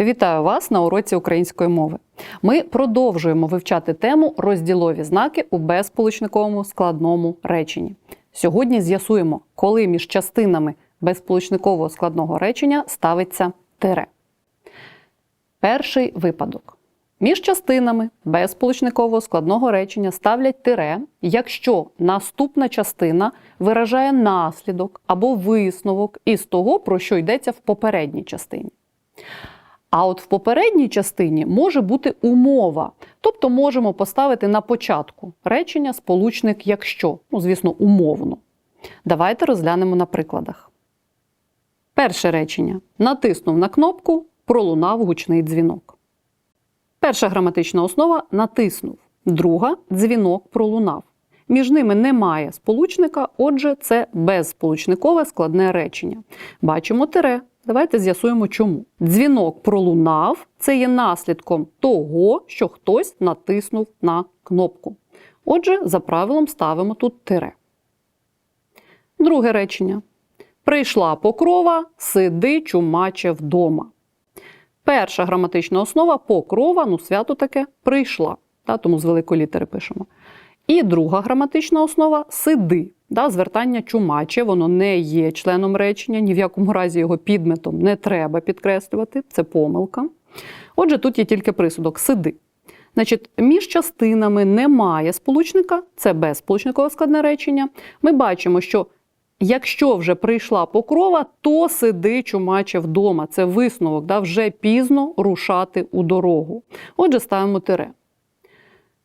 Вітаю вас на уроці української мови. Ми продовжуємо вивчати тему розділові знаки у безсполучниковому складному реченні. Сьогодні з'ясуємо, коли між частинами безсполучникового складного речення ставиться тире. Перший випадок. Між частинами безсполучникового складного речення ставлять тире, якщо наступна частина виражає наслідок або висновок із того, про що йдеться в попередній частині. А от в попередній частині може бути умова, тобто можемо поставити на початку речення сполучник якщо, ну, звісно, умовно. Давайте розглянемо на прикладах. Перше речення. Натиснув на кнопку, пролунав гучний дзвінок. Перша граматична основа натиснув. Друга дзвінок пролунав. Між ними немає сполучника, отже, це безсполучникове складне речення. Бачимо тире. Давайте з'ясуємо, чому. Дзвінок пролунав це є наслідком того, що хтось натиснув на кнопку. Отже, за правилом ставимо тут тире. Друге речення. Прийшла покрова, сиди, чумаче вдома. Перша граматична основа покрова, ну свято таке, прийшла. Та, тому з великої літери пишемо. І друга граматична основа сиди. Да, звертання чумаче, воно не є членом речення, ні в якому разі його підметом не треба підкреслювати, це помилка. Отже, тут є тільки присудок сиди. Значить, між частинами немає сполучника, це безсполучникове складне речення. Ми бачимо, що якщо вже прийшла покрова, то сиди чумаче вдома. Це висновок, да, вже пізно рушати у дорогу. Отже, ставимо тире.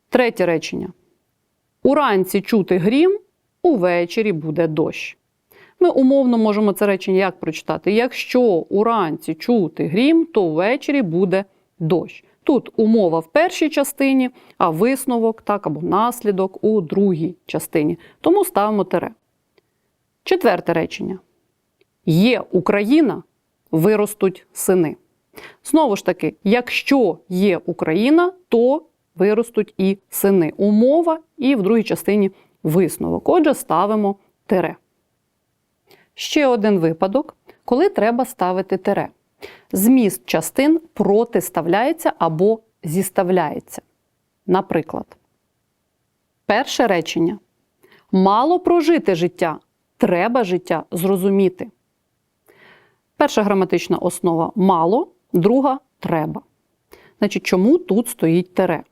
Третє речення. Уранці чути грім, увечері буде дощ. Ми умовно можемо це речення як прочитати? Якщо уранці чути грім, то ввечері буде дощ. Тут умова в першій частині, а висновок так, або наслідок у другій частині. Тому ставимо тире. Четверте речення. Є Україна, виростуть сини. Знову ж таки, якщо є Україна, то виростуть і сини. Умова і в другій частині висновок. Отже, ставимо тире. Ще один випадок, коли треба ставити тире. Зміст частин протиставляється або зіставляється. Наприклад, перше речення. Мало прожити життя, треба життя зрозуміти. Перша граматична основа мало, друга треба. Значить, чому тут стоїть тире?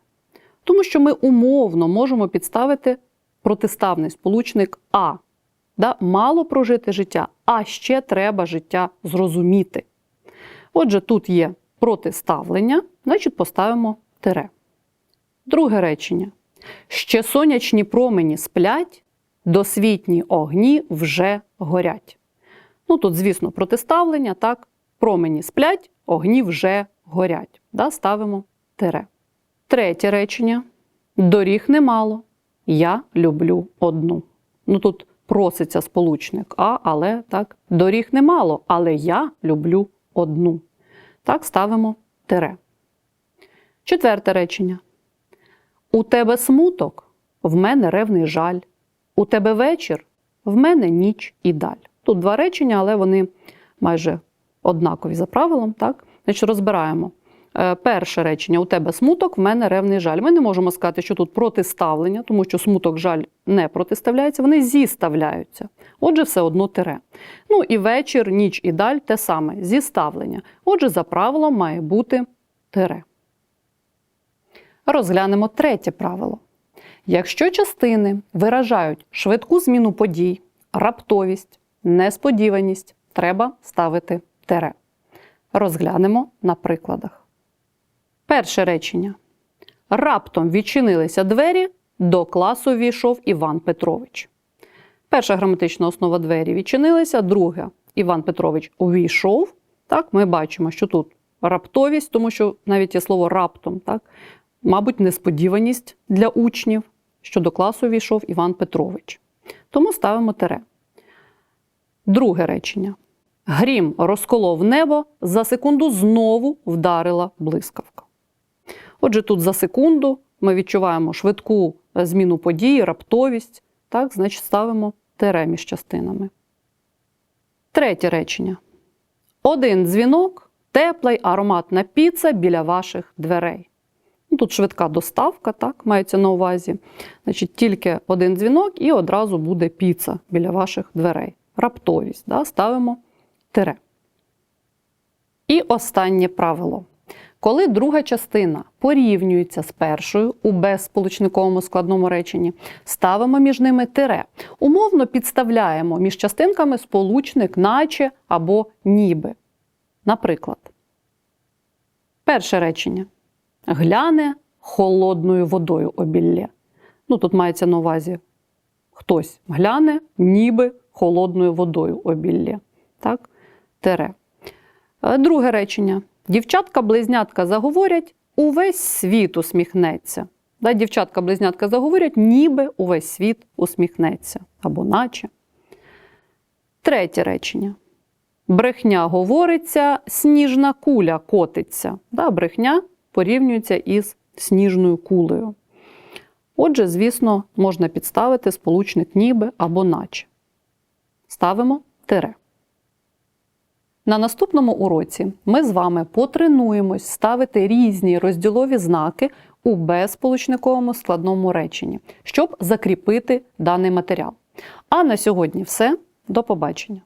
Тому що ми умовно можемо підставити протиставний сполучник А. Да? Мало прожити життя, а ще треба життя зрозуміти. Отже, тут є протиставлення, значить поставимо тире. Друге речення. Ще сонячні промені сплять, досвітні огні вже горять. Ну, тут, звісно, протиставлення, так, промені сплять, огні вже горять. Да? Ставимо тире. Третє речення. Доріг немало. Я люблю одну. Ну тут проситься сполучник А, але так, доріг немало, але я люблю одну. Так, ставимо тире. Четверте речення. У тебе смуток, в мене ревний жаль. У тебе вечір, в мене ніч і даль. Тут два речення, але вони майже однакові за правилом. Так? Значить, розбираємо. Е, Перше речення: у тебе смуток, в мене ревний жаль. Ми не можемо сказати, що тут протиставлення, тому що смуток, жаль не протиставляється, вони зіставляються. Отже, все одно тире. Ну і вечір, ніч і даль те саме зіставлення. Отже, за правилом має бути тире. Розглянемо третє правило. Якщо частини виражають швидку зміну подій, раптовість, несподіваність, треба ставити тире. Розглянемо на прикладах. Перше речення. Раптом відчинилися двері, до класу війшов Іван Петрович. Перша граматична основа двері відчинилися, друга Іван Петрович увійшов. Так, ми бачимо, що тут раптовість, тому що навіть є слово раптом, так, мабуть, несподіваність для учнів, що до класу війшов Іван Петрович. Тому ставимо тире. Друге речення. Грім розколов небо, за секунду знову вдарила блискавка. Отже, тут за секунду ми відчуваємо швидку зміну події, раптовість, так, значить ставимо тире між частинами. Третє речення. Один дзвінок, Тепла й ароматна піца біля ваших дверей. Ну, Тут швидка доставка, так, мається на увазі. Значить, тільки один дзвінок і одразу буде піца біля ваших дверей. Раптовість. Да, ставимо тире. І останнє правило. Коли друга частина порівнюється з першою у безсполучниковому складному реченні, ставимо між ними тире. Умовно підставляємо між частинками сполучник наче або ніби. Наприклад, перше речення гляне холодною водою обілля. Ну, тут мається на увазі хтось гляне, ніби холодною водою обілля. Так? Тере. Е, Друге речення. Дівчатка-близнятка заговорять, увесь світ усміхнеться. Да, Дівчатка-близнятка заговорять, ніби увесь світ усміхнеться. Або наче. Третє речення. Брехня говориться, сніжна куля котиться. Да, брехня порівнюється із сніжною кулею. Отже, звісно, можна підставити сполучник ніби або наче. Ставимо тире. На наступному уроці ми з вами потренуємось ставити різні розділові знаки у безполучниковому складному реченні, щоб закріпити даний матеріал. А на сьогодні все. До побачення!